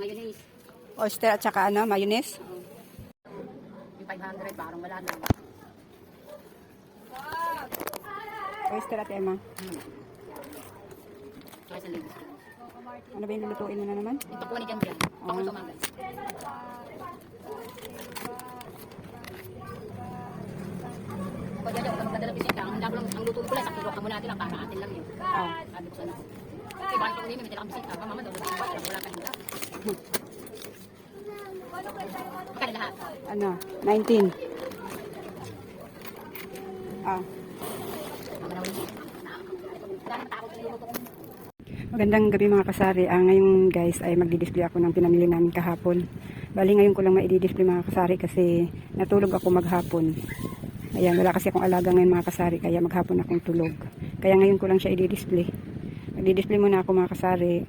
mayonnaise. Oyster at saka ano, mayonnaise. Yung 500, parang wala na. Oyster at Emma. Kaya sa. Ano ba yung lulutuin mo na naman? Ito po ni Jan Jan. Pangulo sa umaga. Pag ganyan, pag magdadala bisita, ang ko lang, ang luto ko lang, sa kilo ka muna natin lang, para atin lang yun. Ah. Sabi ko sa Kasi bakit ko may tilang bisita, pa mama daw, wala kang. Kaya lahat. Ano? 19. Ah. Magandang gabi mga kasari. Ah, ngayon guys ay magdi-display ako ng pinamili namin kahapon. Bali ngayon ko lang ma-display mga kasari kasi natulog ako maghapon. Ayan, wala kasi akong alaga ngayon mga kasari kaya maghapon akong tulog. Kaya ngayon ko lang siya i-display. Magdi-display muna ako mga kasari.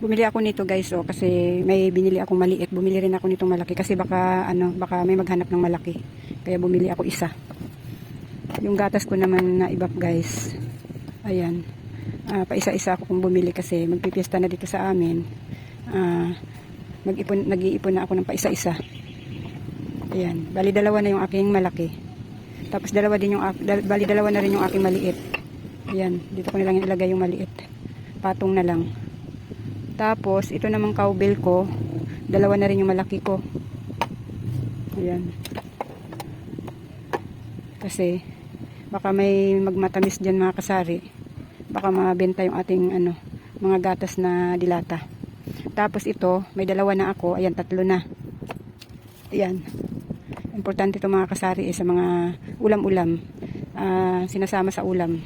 Bumili ako nito guys oh kasi may binili akong maliit. Bumili rin ako nitong malaki kasi baka ano, baka may maghanap ng malaki. Kaya bumili ako isa. Yung gatas ko naman na ibap guys. Ayan. Ah, pa isa-isa ako kung bumili kasi magpipiesta na dito sa amin. Ah, mag-ipon nag-iipon na ako ng pa isa-isa. Ayan, bali dalawa na yung aking malaki. Tapos dalawa din yung dal- bali dalawa na rin yung aking maliit. Ayan, dito ko na lang ilagay yung maliit. Patong na lang. Tapos, ito namang cowbell ko, dalawa na rin yung malaki ko. Ayan. Kasi, baka may magmatamis dyan mga kasari. Baka mabenta yung ating ano, mga gatas na dilata. Tapos ito, may dalawa na ako. Ayan, tatlo na. Ayan. Importante ito mga kasari eh, sa mga ulam-ulam. Ah, sinasama sa ulam.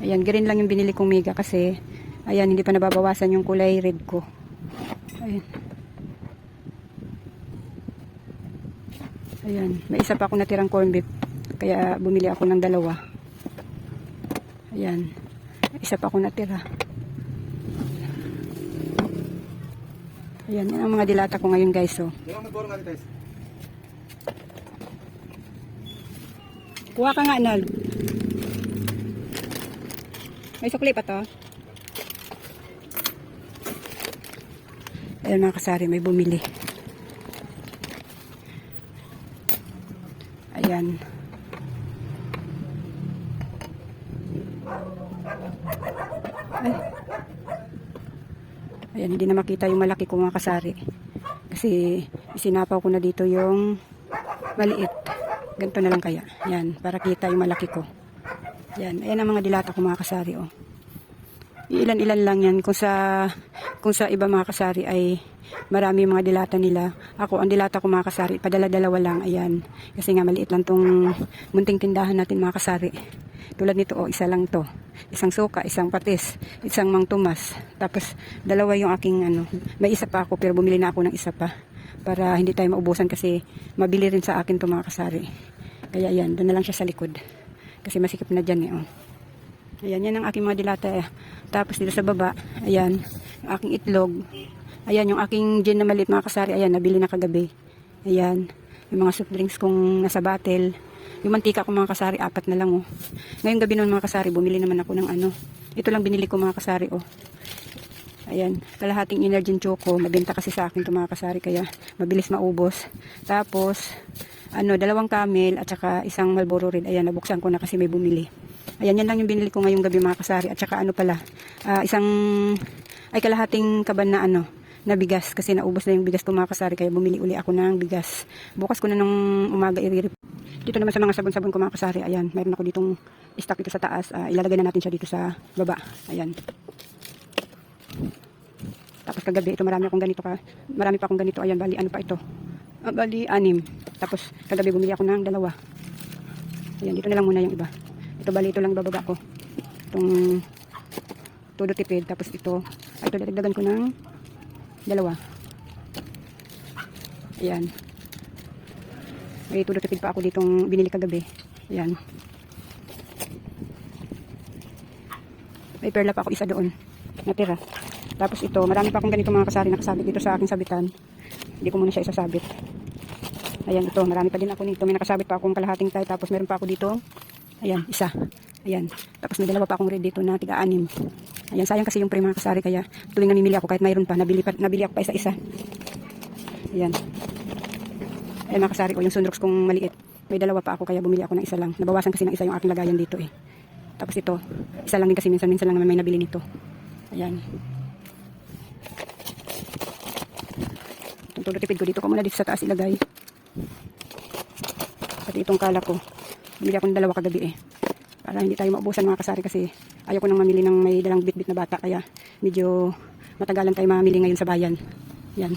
Ayan, green lang yung binili kong miga kasi ayan, hindi pa nababawasan yung kulay red ko. Ayan. Ayan, may isa pa ako natirang corn beef. Kaya bumili ako ng dalawa. Ayan. Isa pa ako natira. Ayan, yan ang mga dilata ko ngayon guys. Oh. Kuha ka nga, Nal. May sukli pa to. Ayan mga kasari, may bumili. Ayan. Ay. Ayan, hindi na makita yung malaki ko mga kasari. Kasi isinapaw ko na dito yung maliit. Ganito na lang kaya. Yan, para kita yung malaki ko. Yan, ayan ang mga dilata ko mga kasari. Oh. Ilan-ilan lang yan. Kung sa, kung sa iba mga kasari ay marami mga dilata nila. Ako, ang dilata ko mga kasari, padala-dalawa lang. Ayan. Kasi nga maliit lang tong munting tindahan natin mga kasari. Tulad nito, oh, isa lang to. Isang suka, isang patis, isang mang tumas. Tapos, dalawa yung aking ano. May isa pa ako, pero bumili na ako ng isa pa. Para hindi tayo maubusan kasi mabili rin sa akin to mga kasari. Kaya yan, doon na lang siya sa likod. Kasi masikip na dyan eh. Oh. Ayan, yan ang aking mga dilata. eh. Tapos dito sa baba, ayan, yung aking itlog. Ayan, yung aking gin na maliit mga kasari, ayan, nabili na kagabi. Ayan, yung mga soft drinks kong nasa bottle. Yung mantika ko mga kasari, apat na lang oh. Ngayong gabi noon mga kasari, bumili naman ako ng ano. Ito lang binili ko mga kasari oh. Ayan, kalahating Energin Choco. Mabenta kasi sa akin ito mga kasari, kaya mabilis maubos. Tapos, ano, dalawang camel at saka isang Marlboro Red. Ayan, nabuksan ko na kasi may bumili. Ayan, yan lang yung binili ko ngayong gabi mga kasari. At saka ano pala, ah, isang ay kalahating kaban na ano, na bigas kasi naubos na yung bigas ko mga kasari kaya bumili uli ako ng bigas. Bukas ko na nung umaga iririp. Dito naman sa mga sabon-sabon ko mga kasari, ayan, mayroon ako ditong stock dito sa taas. Ah, ilalagay na natin siya dito sa baba. Ayan. Tapos kagabi, ito marami akong ganito ka. Marami pa akong ganito. Ayan, bali, ano pa ito? Ah, bali, anim. Tapos kagabi bumili ako ng dalawa. Ayan, dito na lang muna yung iba. Ito bali, ito lang bababa ko. Itong todo tipid. Tapos ito, ay ito dadagdagan ko ng dalawa. Ayan. May todo tipid pa ako ditong binili kagabi. Ayan. May perla pa ako isa doon. Natira. Tapos ito, marami pa akong ganito mga kasari nakasabit dito sa aking sabitan. Hindi ko muna siya isasabit. Ayan, ito, marami pa din ako nito. May nakasabit pa akong kalahating tayo. Tapos meron pa ako dito. Ayan, isa. Ayan. Tapos may dalawa pa akong red dito na tiga-anim. Ayan, sayang kasi yung pre mga kasari. Kaya tuwing namimili ako, kahit mayroon pa, nabili, pa, nabili ako pa isa-isa. Ayan. Ayan mga kasari ko, yung sunrox kong maliit. May dalawa pa ako, kaya bumili ako ng isa lang. Nabawasan kasi ng isa yung aking lagayan dito eh. Tapos ito, isa lang din kasi minsan-minsan lang naman may nabili nito. Ayan. Itong tulo tipid ko dito ko muna dito sa taas ilagay. Pati itong kala ko. Bumili ako ng dalawa kagabi eh. Para hindi tayo maubusan mga kasari kasi ayaw ko nang mamili ng may dalang bit-bit na bata. Kaya medyo matagalan tayo mamili ngayon sa bayan. Yan.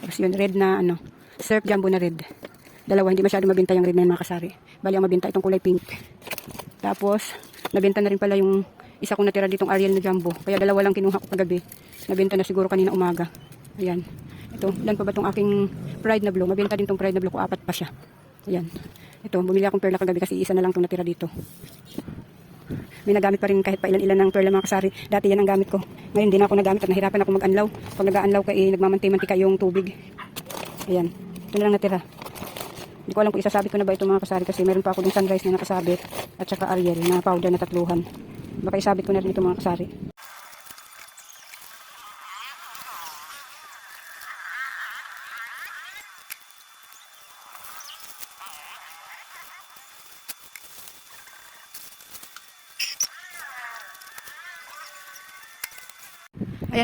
Tapos yun, red na ano, surf jumbo na red. Dalawa, hindi masyado mabenta yung red na yun mga kasari. Bali ang mabenta itong kulay pink. Tapos, nabenta na rin pala yung isa kong natira ditong Ariel na jumbo. Kaya dalawa lang kinuha ko kagabi. Nabenta na siguro kanina umaga. Ayan. Ito, ilan pa ba itong aking pride na blue? Mabenta din itong pride na blue ko. Apat pa siya. Ayan. Ito, bumili akong perla kagabi kasi isa na lang itong natira dito. May nagamit pa rin kahit pa ilan-ilan ng perla mga kasari. Dati yan ang gamit ko. Ngayon na ako nagamit at nahirapan ako mag-anlaw. Pag nag-anlaw ka, eh, nagmamanti-mantika yung tubig. Ayan. Ito na lang natira. Hindi ko alam kung isasabit ko na ba ito mga kasari kasi meron pa ako ding sunrise na nakasabit at saka Ariel na powder na tatluhan. Baka isabit ko na rin ito mga kasari.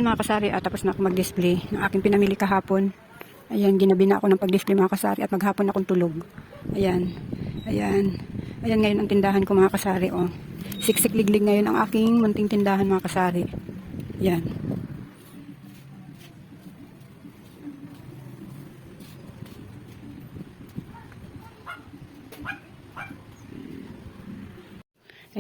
Ayan mga kasari, at tapos na ako mag-display ng aking pinamili kahapon. Ayan, ginabi na ako ng pag-display mga kasari at maghapon akong tulog. Ayan, ayan. Ayan ngayon ang tindahan ko mga kasari. Oh. Siksik liglig ngayon ang aking munting tindahan mga kasari. Ayan.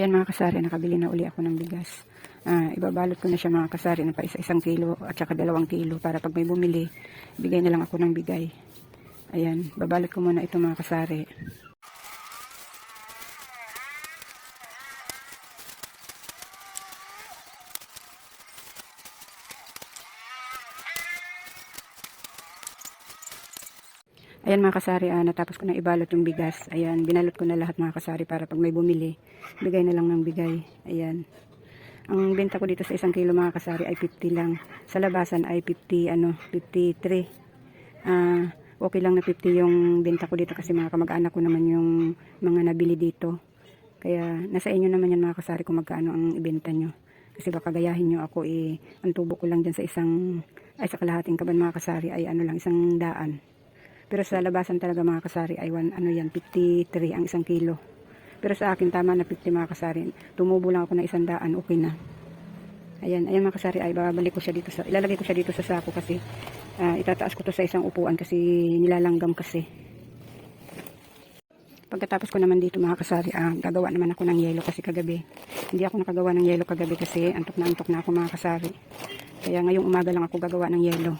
Ayan mga kasari, nakabili na uli ako ng bigas. Ah, ibabalot ko na siya mga kasari na pa isa isang kilo at saka dalawang kilo para pag may bumili, bigay na lang ako ng bigay. Ayan, babalot ko muna ito mga kasari. Ayan mga kasari, ah, natapos ko na ibalot yung bigas. Ayan, binalot ko na lahat mga kasari para pag may bumili, bigay na lang ng bigay. Ayan. Ang benta ko dito sa isang kilo mga kasari ay 50 lang. Sa labasan ay 50, ano, 53. Ah, okay lang na 50 yung benta ko dito kasi mga kamag-anak ko naman yung mga nabili dito. Kaya nasa inyo naman yan mga kasari kung magkano ang ibenta nyo. Kasi baka gayahin nyo ako eh, ang tubo ko lang dyan sa isang, ay sa kalahating kaban mga kasari ay ano lang, isang daan. Pero sa labasan talaga mga kasari ay one, ano yan, 53 ang isang kilo. Pero sa akin tama na 50 mga kasari. Tumubo lang ako na isang daan, okay na. Ayan, ayan mga kasari ay babalik ko siya dito sa, ilalagay ko siya dito sa sako kasi ah, itataas ko to sa isang upuan kasi nilalanggam kasi. Pagkatapos ko naman dito mga kasari, ah, gagawa naman ako ng yelo kasi kagabi. Hindi ako nakagawa ng yelo kagabi kasi antok na antok na ako mga kasari. Kaya ngayong umaga lang ako gagawa ng yelo.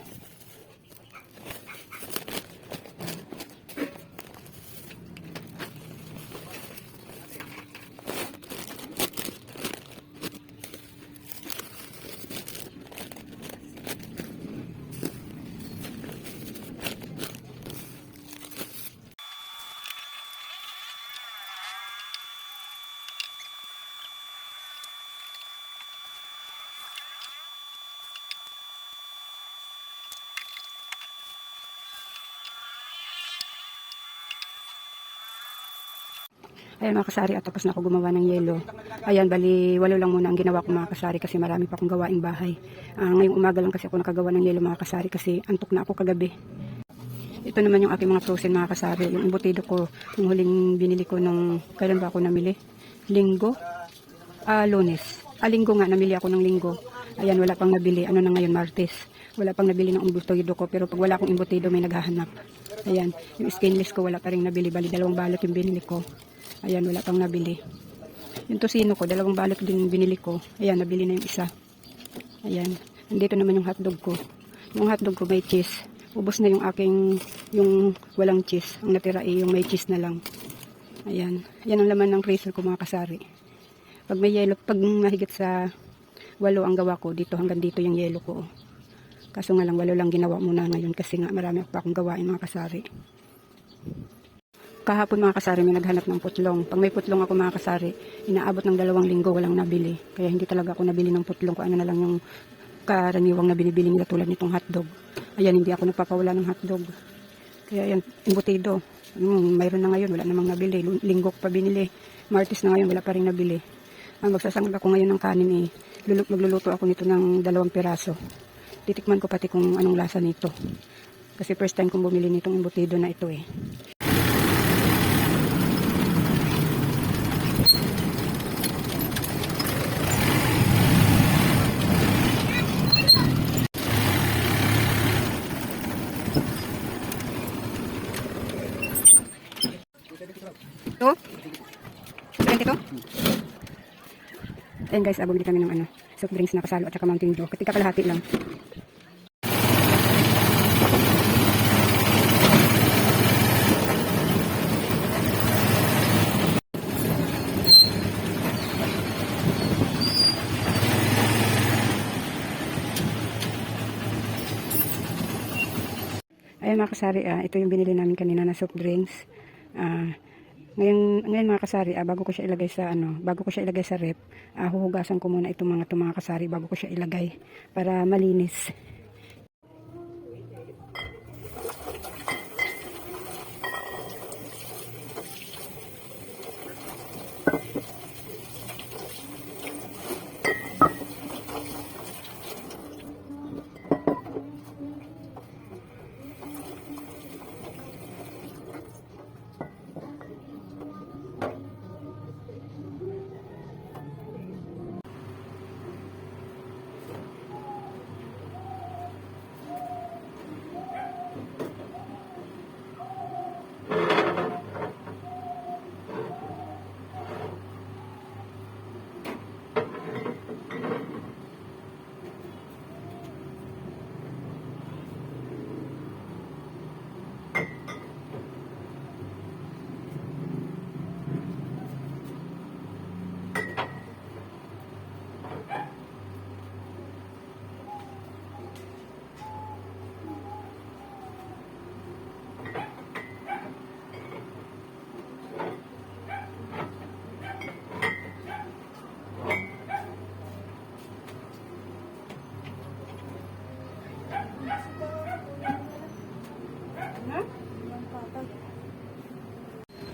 Ayan mga kasari, at tapos na ako gumawa ng yelo. Ayan, bali, walo lang muna ang ginawa ko mga kasari kasi marami pa akong gawaing bahay. Ah, ngayong umaga lang kasi ako nakagawa ng yelo mga kasari kasi antok na ako kagabi. Ito naman yung aking mga frozen mga kasari. Yung embutido ko, yung huling binili ko nung, kailan ba ako namili? Linggo? Ah, lunes. Ah, linggo nga, namili ako ng linggo. Ayan, wala pang nabili. Ano na ngayon, Martes. Wala pang nabili ng embutido ko. Pero pag wala akong embutido, may naghahanap. Ayan, yung stainless ko, wala pa rin nabili. Bali, dalawang balot yung binili ko. Ayan, wala pang nabili. Yung tosino ko, dalawang balot din binili ko. Ayan, nabili na yung isa. Ayan. Nandito naman yung hotdog ko. Yung hotdog ko may cheese. Ubos na yung aking, yung walang cheese. Ang natira ay yung may cheese na lang. Ayan. Yan ang laman ng freezer ko mga kasari. Pag may yelo, pag mahigit sa walo ang gawa ko, dito hanggang dito yung yelo ko. Kaso nga lang, walo lang ginawa muna ngayon kasi nga marami pa akong gawain mga kasari. Kahapon mga kasari may naghanap ng putlong. Pag may putlong ako mga kasari, inaabot ng dalawang linggo walang nabili. Kaya hindi talaga ako nabili ng putlong kung ano na lang yung karaniwang na binibili nila tulad nitong hotdog. Ayan, hindi ako nagpapawala ng hotdog. Kaya yan, embutido. Hmm, mayroon na ngayon, wala namang nabili. Linggo pa binili. Martis na ngayon, wala pa rin nabili. Ang magsasangag ako ngayon ng kanin eh, lulu- magluluto ako nito ng dalawang piraso. Titikman ko pati kung anong lasa nito. Kasi first time kong bumili nitong embutido na ito eh. Ayan guys, bumili kami ng ano, soft drinks na kasalo at saka Mountain Dew. Katika kalahati lang. Ayan mga kasari, ah, ito yung binili namin kanina na soft drinks. Ah, ngayon, ngayon mga kasari, ah, bago ko siya ilagay sa ano, bago ko siya ilagay sa rep, ah, huhugasan ko muna itong mga itong mga kasari bago ko siya ilagay para malinis.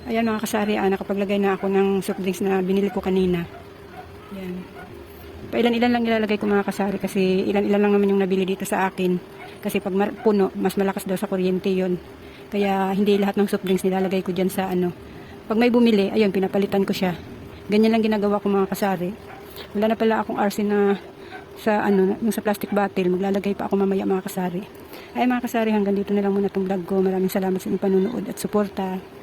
Ayan mga kasari, ah, nakapaglagay na ako ng soft drinks na binili ko kanina. Ayan. Pailan-ilan lang nilalagay ko mga kasari kasi ilan-ilan lang naman yung nabili dito sa akin. Kasi pag puno, mas malakas daw sa kuryente yon. Kaya hindi lahat ng soft drinks nilalagay ko dyan sa ano. Pag may bumili, ayun, pinapalitan ko siya. Ganyan lang ginagawa ko mga kasari. Wala na pala akong RC na sa ano, yung sa plastic bottle. Maglalagay pa ako mamaya mga kasari. Ay mga kasari, hanggang dito na lang muna itong vlog ko. Maraming salamat sa inyong panunood at suporta.